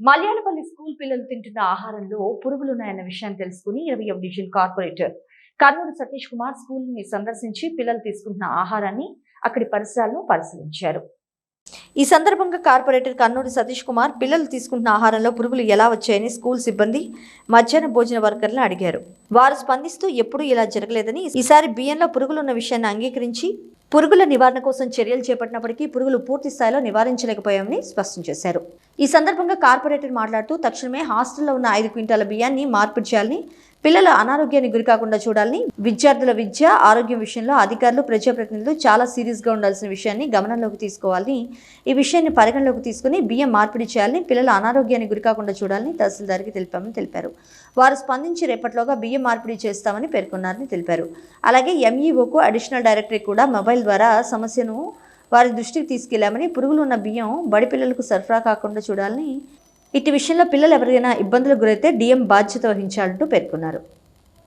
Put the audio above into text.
మలయాళపల్లి school పిల్లలు తింటున్న ఆహారంలో పురుగులున్నాయన్న విషయాన్ని తెలుసుకుని ఇరవై డివిజన్ కార్పొరేటర్ కర్నూలు సతీష్ కుమార్ స్కూల్ని సందర్శించి పిల్లలు తీసుకుంటున్న ఆహారాన్ని అక్కడి పరిసరాలను పరిశీలించారు. ఈ సందర్భంగా కార్పొరేటర్ కర్నూలు సతీష్ కుమార్ పిల్లలు తీసుకుంటున్న ఆహారంలో పురుగులు ఎలా వచ్చాయని స్కూల్ సిబ్బంది మధ్యాహ్న భోజన వర్కర్లను అడిగారు. వారు స్పందిస్తూ ఎప్పుడూ ఇలా జరగలేదని ఈసారి బియ్యంలో పురుగులు ఉన్న విషయాన్ని అంగీకరించి పురుగుల నివారణ కోసం చర్యలు చేపట్టినప్పటికీ పురుగులు పూర్తి స్థాయిలో నివారించలేకపోయామని స్పష్టం చేశారు. ఈ సందర్భంగా కార్పొరేటర్ మాట్లాడుతూ తక్షణమే హాస్టల్లో ఉన్న ఐదు క్వింటాల బియ్యాన్ని మార్పిడి చేయాలని పిల్లల అనారోగ్యానికి గురికాకుండా చూడాలని విద్యార్థుల విద్య ఆరోగ్యం విషయంలో అధికారులు ప్రజాప్రతినిధులు చాలా సీరియస్గా ఉండాల్సిన విషయాన్ని గమనంలోకి తీసుకోవాలని ఈ విషయాన్ని పరిగణలోకి తీసుకుని బియ్యం మార్పిడి చేయాలని పిల్లల అనారోగ్యానికి గురికాకుండా చూడాలని తహసీల్దార్కి తెలిపామని తెలిపారు. వారు స్పందించి రేపట్లోగా బియ్యం మార్పిడి చేస్తామని పేర్కొన్నారని తెలిపారు. అలాగే ఎంఈఓకు అడిషనల్ డైరెక్టరీ కూడా మొబైల్ ద్వారా సమస్యను వారి దృష్టికి తీసుకెళ్ళామని పురుగులు ఉన్న బియ్యం బడి పిల్లలకు సరఫరా కాకుండా చూడాలని ఇటు విషయంలో పిల్లలు ఎవరికైనా ఇబ్బందులకు గురైతే డిఎం బాధ్యత వహించాలంటూ పేర్కొన్నారు.